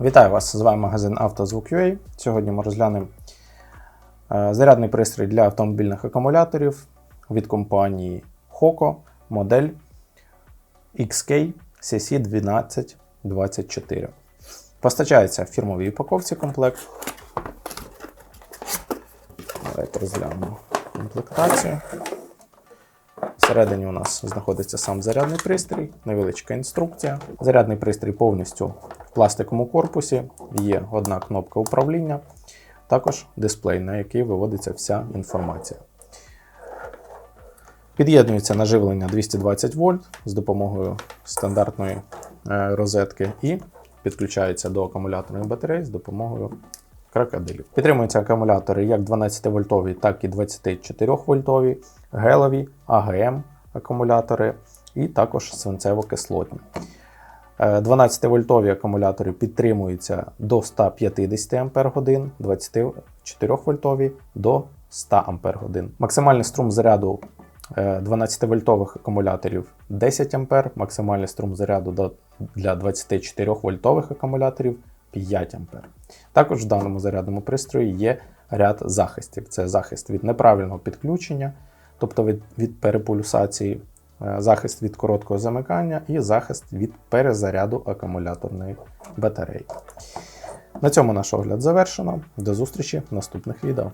Вітаю вас! З вами магазин «Автозвук.UA». Сьогодні ми розглянемо е, зарядний пристрій для автомобільних акумуляторів від компанії Hoco модель XK CC1224. Постачається в фірмовій упаковці комплект. Давайте розглянемо комплектацію. Всередині у нас знаходиться сам зарядний пристрій, невеличка інструкція. Зарядний пристрій повністю в пластиковому корпусі, є одна кнопка управління, також дисплей, на який виводиться вся інформація. Під'єднується наживлення 220 вольт з допомогою стандартної е, розетки і підключається до акумуляторної батареї з допомогою крокодилів. Підтримуються акумулятори як 12-вольтові, так і 24-вольтові, гелові, АГМ акумулятори і також свинцево-кислотні. 12-вольтові акумулятори підтримуються до 150 Ах, 24-вольтові до 100 Ах. Максимальний струм заряду 12-вольтових акумуляторів 10 А, максимальний струм заряду для 24-вольтових акумуляторів 5 А. Також в даному зарядному пристрої є ряд захистів: це захист від неправильного підключення, тобто від, від перепульсації, е, захист від короткого замикання і захист від перезаряду акумуляторної батареї. На цьому наш огляд завершено. До зустрічі в наступних відео.